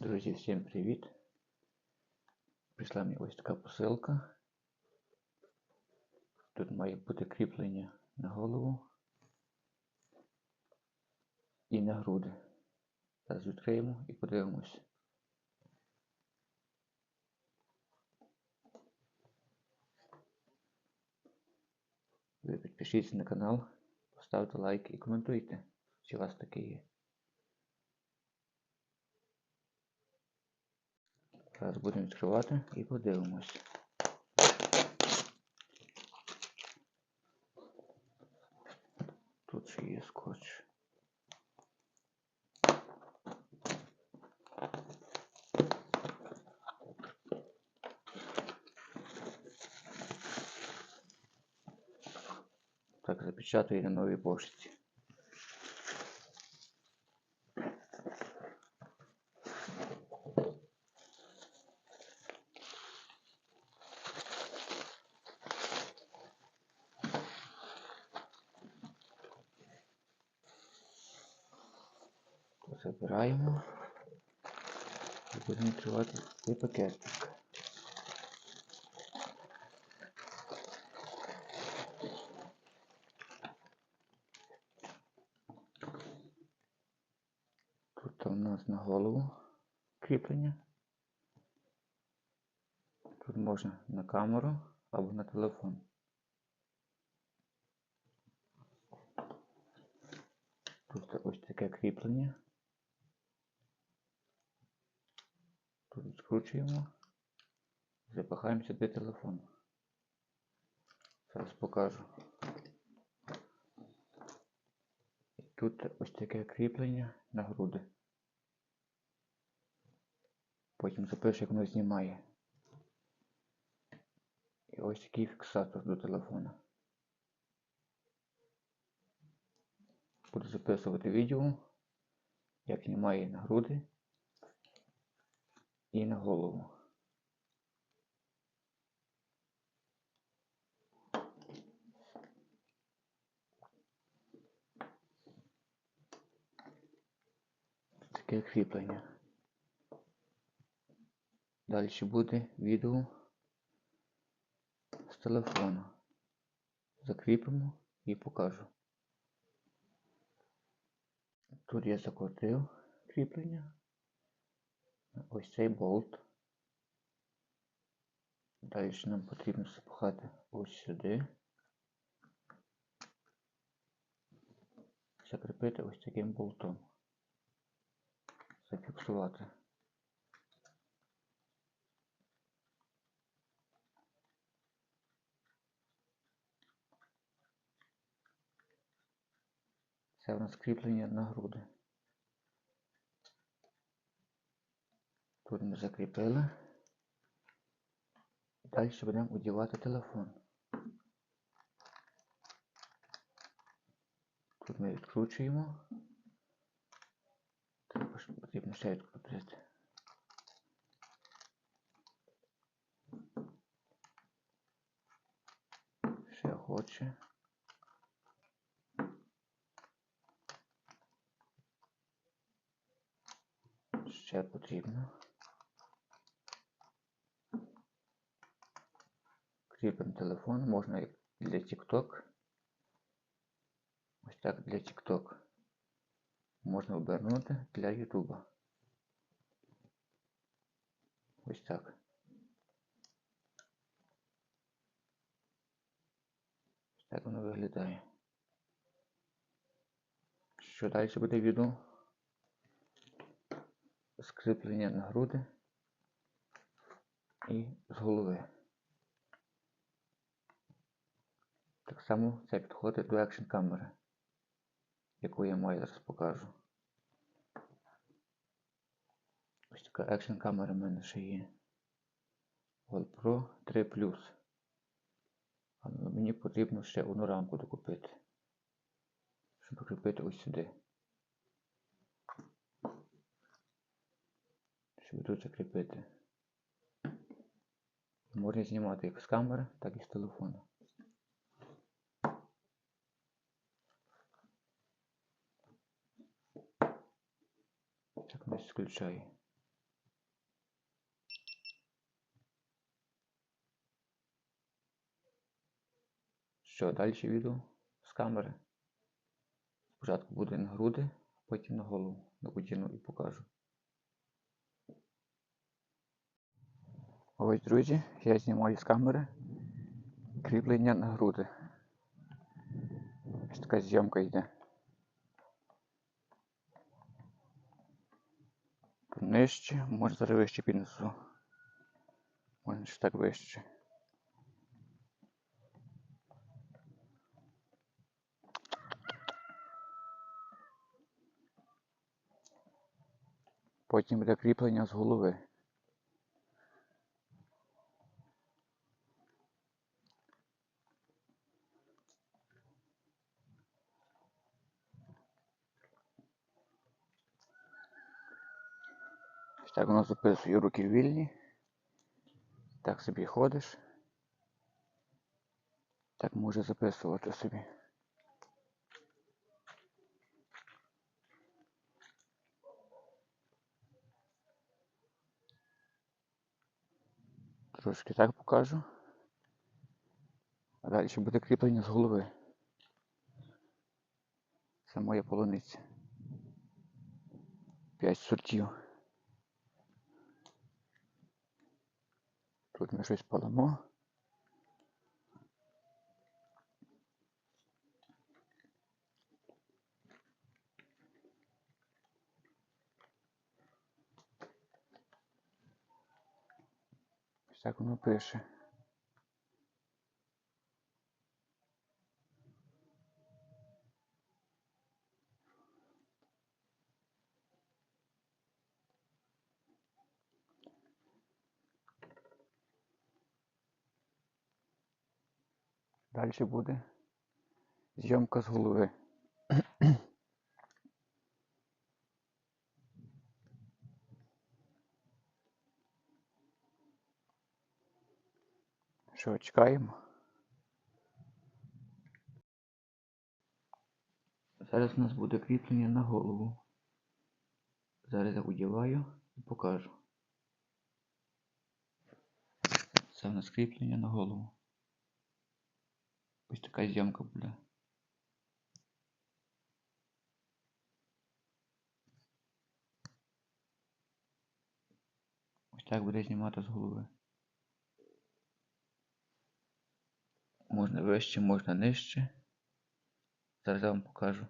Друзі, всім привіт! Прийшла мені ось така посилка. Тут має бути кріплення на голову і на груди. Зараз відкриємо і подивимось. Ви підпишіться на канал, поставте лайк і коментуйте, чи у вас таке є. Зараз будемо відкривати і подивимось. Тут ще є скотч. Так, запечатаю на новій пошті. Забираємо і будемо відкривати цей пакетик. Тут у нас на голову кріплення. Тут можна на камеру або на телефон. Тут ось таке кріплення. Відкручуємо, запихаємо сюди телефон. Зараз покажу. І тут ось таке кріплення на груди. Потім запишу, як воно знімає. І ось такий фіксатор до телефона. Буду записувати відео, як знімає на груди і на голову. Таке кріплення. Далі буде відео з телефону. Закріпимо і покажу. Тут я закрутив кріплення. Ось цей болт. Далі нам потрібно запхати ось сюди. Закріпити ось таким болтом. Зафіксувати. Це у нас кріплення на груди. Тут ми закріпили. Далі будемо одягати телефон. Тут ми відкручуємо. Також потрібно ще відкрутити. Ще хоче. Ще потрібно. Кріпимо телефон, можна і для TikTok. Ось так для TikTok. Можна обернути для YouTube. Ось так. Ось так воно виглядає. Що далі буде відео? Скріплення на груди і з голови. Так само це підходить до екшн камери, яку я маю зараз покажу. Ось така екшн камера в мене ще є. GoPro 3 Але мені потрібно ще одну рамку докупити, щоб прикріпити ось сюди. Щоб тут закріпити. Можна знімати як з камери, так і з телефону. Ось включай. Що, далі відео з камери? Спочатку буде на груди, потім на голову ну, на докутіну і покажу. Ось, друзі, я знімаю з камери кріплення на груди. Ось така зйомка йде. Нижче, може зараз вище піднесу. Може ще так вище. Потім буде кріплення з голови. Ось Так воно записує руки вільні. Так собі ходиш. Так може записувати собі. Трошки так покажу. А далі буде кріплення з голови. Це моя полуниця. П'ять сортів. Тут ми щось палимо. Ось так воно пише. Далі буде зйомка з голови. Що, чекаємо? Зараз у нас буде кріплення на голову. Зараз я одіваю і покажу. Це у нас кріплення на голову. Ось така зйомка буде. Ось так буде знімати з голови. Можна вище, можна нижче. Зараз я вам покажу.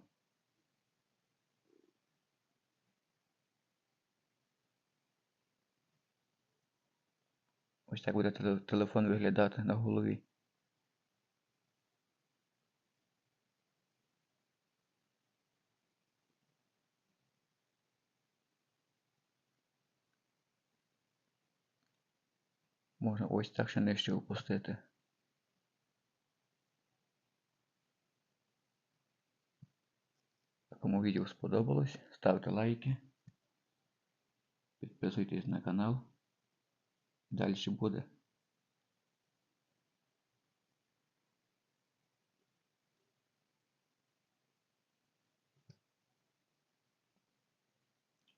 Ось так буде телефон виглядати на голові. Можна ось так ще нижче опустити. Кому відео сподобалось, ставте лайки, підписуйтесь на канал. Далі буде.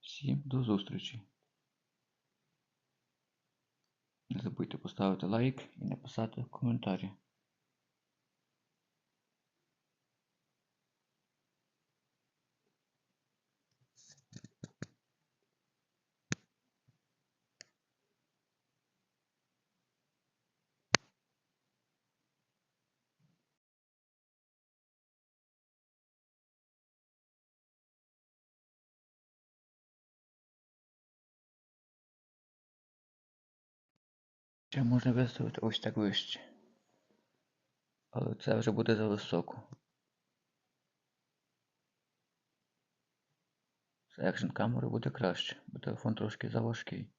Всім до зустрічі. Не забудьте поставити лайк і написати коментарі. Ще можна виставити ось так вище. Але це вже буде за високо. З екшн камери буде краще, бо телефон трошки заважкий.